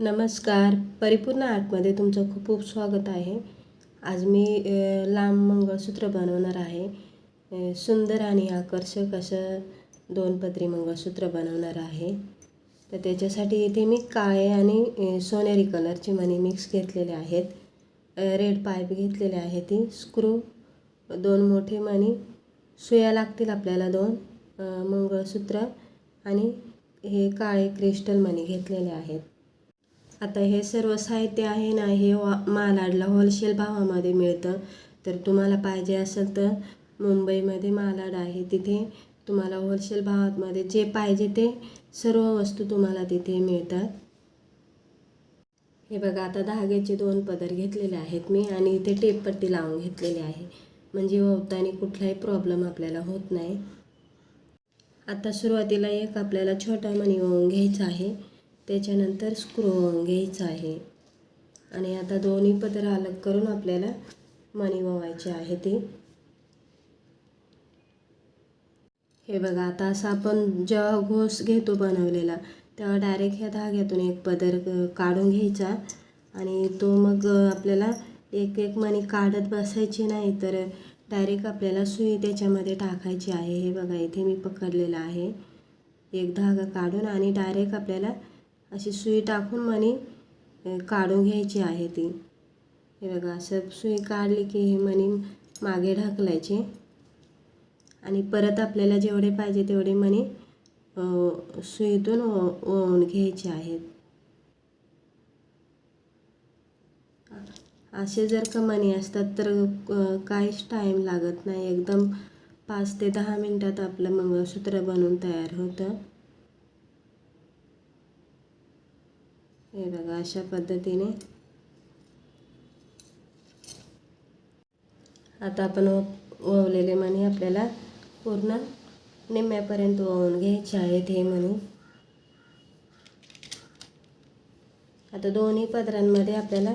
नमस्कार. परिपूर्ण आर्टमध्ये तुमचं खूप खूप स्वागत आहे. आज मी लांब मंगळसूत्र बनवणार आहे. सुंदर आणि आकर्षक असं दोन पदरी मंगळसूत्र बनवणार आहे. तर त्याच्यासाठी इथे मी काळे आणि सोनेरी कलरची मणी मिक्स घेतलेले आहेत. रेड पाईप घेतलेले आहे ती स्क्रू दोन मोठे मणी सुया लागतील आपल्याला दोन मंगळसूत्र आणि हे काळे क्रिस्टल मणी घेतलेले आहेत. आता हे सर्व साहित्य आहे ना हे मालाडला होलसेल भावामध्ये मिळतं. तर तुम्हाला पाहिजे असेल तर मुंबईमध्ये मालाड आहे. तिथे तुम्हाला होलसेल भावामध्ये जे पाहिजे ते सर्व वस्तू तुम्हाला तिथे मिळतात. हे बघा आता धाग्याचे दोन पदर घेतलेले आहेत मी आणि इथे टेपपट्टी लावून घेतलेली आहे. म्हणजे ओवताना कुठलाही प्रॉब्लेम आपल्याला होत नाही. आता सुरुवातीला एक आपल्याला छोटा मणी ओवून घ्यायचा आहे. त्याच्यानंतर स्क्रू घ्यायचा आहे. आणि आता दोन्ही पदर अलग करून आपल्याला मणी ववायचे आहे ते. हे बघा आता असं आपण जेव्हा घोस घेतो बनवलेला तेव्हा डायरेक्ट ह्या धाग्यातून एक पदर काढून घ्यायचा. आणि तो मग आपल्याला एक एक मणी काढत बसायची नाही तर डायरेक्ट आपल्याला सुई त्याच्यामध्ये टाकायची आहे. हे बघा इथे मी पकडलेलं आहे. एक धागा काढून आणि डायरेक्ट आपल्याला अशी सुई टाकून मणी काढून घ्यायची आहे ती. हे बघा असं सुई काढली की हे मणी मागे ढकलायचे. आणि परत आपल्याला जेवढे पाहिजे तेवढे मणी सुईतून ओ ओवून घ्यायचे आहेत. असे जर का मणी असतात तर काहीच टाईम लागत नाही. एकदम पाच ते दहा मिनटात आपलं मंगळसूत्र बनवून तयार होतं. हे बघा अशा पद्धतीने. आता आपण ओवलेले मणी आपल्याला पूर्ण निम्म्यापर्यंत ओवून घ्यायचे आहेत हे मणी. आता दोन्ही पदरांमध्ये आपल्याला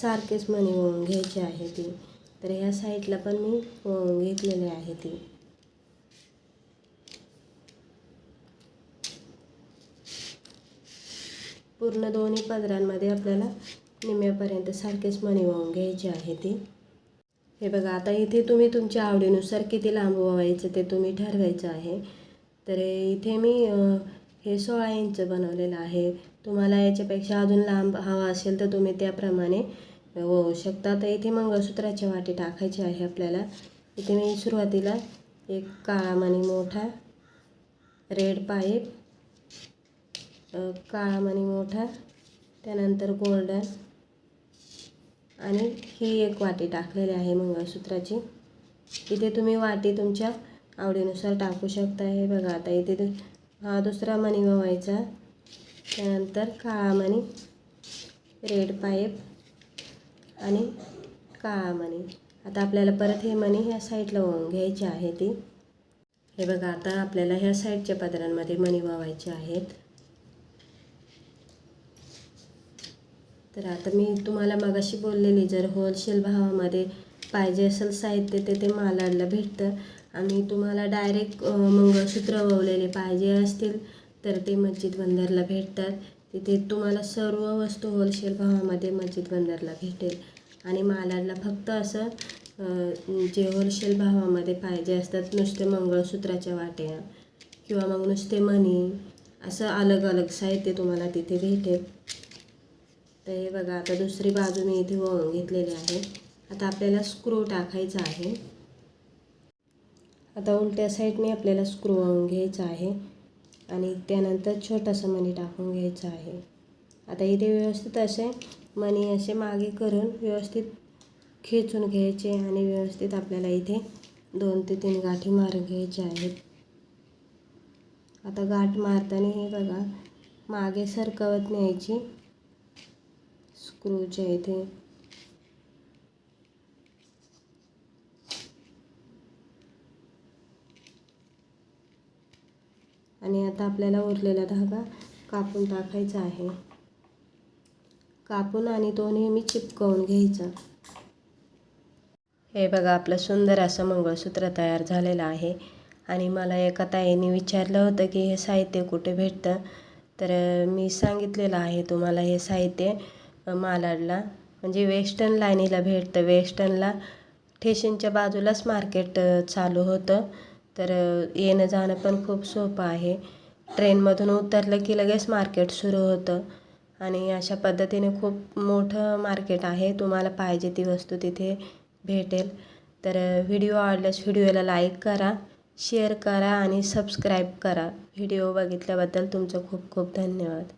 सारखेच मणी ओवून घ्यायचे आहे ती. तर ह्या साईडला पण मी ओवून घेतलेले आहे ती. पूर्ण दोन्ही पदरांमध्ये आपल्याला निम्म्यापर्यंत सारखेच मणी वाहून घ्यायचे आहे ती. हे बघा आता इथे तुम्ही तुमच्या आवडीनुसार किती लांब व्हायचं ते तुम्ही ठरवायचं आहे. तर इथे मी हे सोळा इंच बनवलेलं आहे. तुम्हाला याच्यापेक्षा अजून लांब हवा असेल तर तुम्ही त्याप्रमाणे होऊ शकता. तर इथे मंगळसूत्राच्या वाटी टाकायची आहे आपल्याला. इथे मी सुरुवातीला एक काळा मणी मोठा रेड पाईप काळा मणी मोठा त्यानंतर गोल्डन आणि ही एक वाटी टाकलेली आहे मंगळसूत्राची. इथे तुम्ही वाटी तुमच्या आवडीनुसार टाकू शकता. हे बघा आता इथे दु- हा दुसरा मणी गवायचा त्यानंतर काळा मणी रेड पाईप आणि काळा मणी. आता आपल्याला परत हे मणी ह्या साईडला वळून घ्यायची आहे ती. हे बघा आता आपल्याला ह्या साईडच्या पदरांमध्ये मणी वावायचे आहेत. तर आता मी तुम्हाला मगाशी बोललेली जर होलसेल भावामध्ये पाहिजे असेल साहित्य ते ते मालाडला भेटतं. आणि तुम्हाला डायरेक्ट मंगळसूत्र ववलेले पाहिजे असतील तर ते मस्जिद बंदरला भेटतात. तिथे तुम्हाला सर्व वस्तू होलसेल भावामध्ये मस्जिद बंदरला भेटेल. आणि मालाडला फक्त असं जे होलसेल भावामध्ये पाहिजे असतात नुसते मंगळसूत्राच्या वाट्या किंवा मग नुसते मणी असं अलग अलग साहित्य तुम्हाला तिथे भेटेल. तर हे बघा आता दुसरी बाजू मी इथे वळून घेतलेली आहे. आता आपल्याला स्क्रू टाकायचा आहे. आता उलट्या साईडने आपल्याला स्क्रू वळून घ्यायचा आहे. आणि त्यानंतर छोटासा मणी टाकून घ्यायचा आहे. आता इथे व्यवस्थित असे मणी असे मागे करून व्यवस्थित खेचून घ्यायचे आणि व्यवस्थित आपल्याला इथे दोन ते तीन गाठी मारून घ्यायच्या आहेत. आता गाठ मारताना हे बघा मागे सरकवत न्यायची. स्क्रूच्या इथे आणि आता आपल्याला उरलेला धागा कापून टाकायचा आहे. कापून आणि तो नेहमी चिपकवून घ्यायचा. हे बघा आपलं सुंदर असं मंगळसूत्र तयार झालेलं आहे. आणि मला एका ताईने विचारलं होतं की हे साहित्य कुठे भेटतं? तर मी सांगितलेलं आहे तुम्हाला हे साहित्य मालाडला. म्हणजे वेस्टर्न लाईनीला भेटतं. वेस्टर्नला ठेशनच्या बाजूलाच मार्केट चालू होतं. तर येणं जाणं पण खूप सोपं आहे. ट्रेनमधून उतरलं की लगेच मार्केट सुरू होतं. आणि अशा पद्धतीने खूप मोठं मार्केट आहे. तुम्हाला पाहिजे ती वस्तू तिथे भेटेल. तर व्हिडिओ आवडल्यास व्हिडिओला लाईक करा शेअर करा आणि सबस्क्राईब करा. व्हिडिओ बघितल्याबद्दल तुमचं खूप खूप धन्यवाद.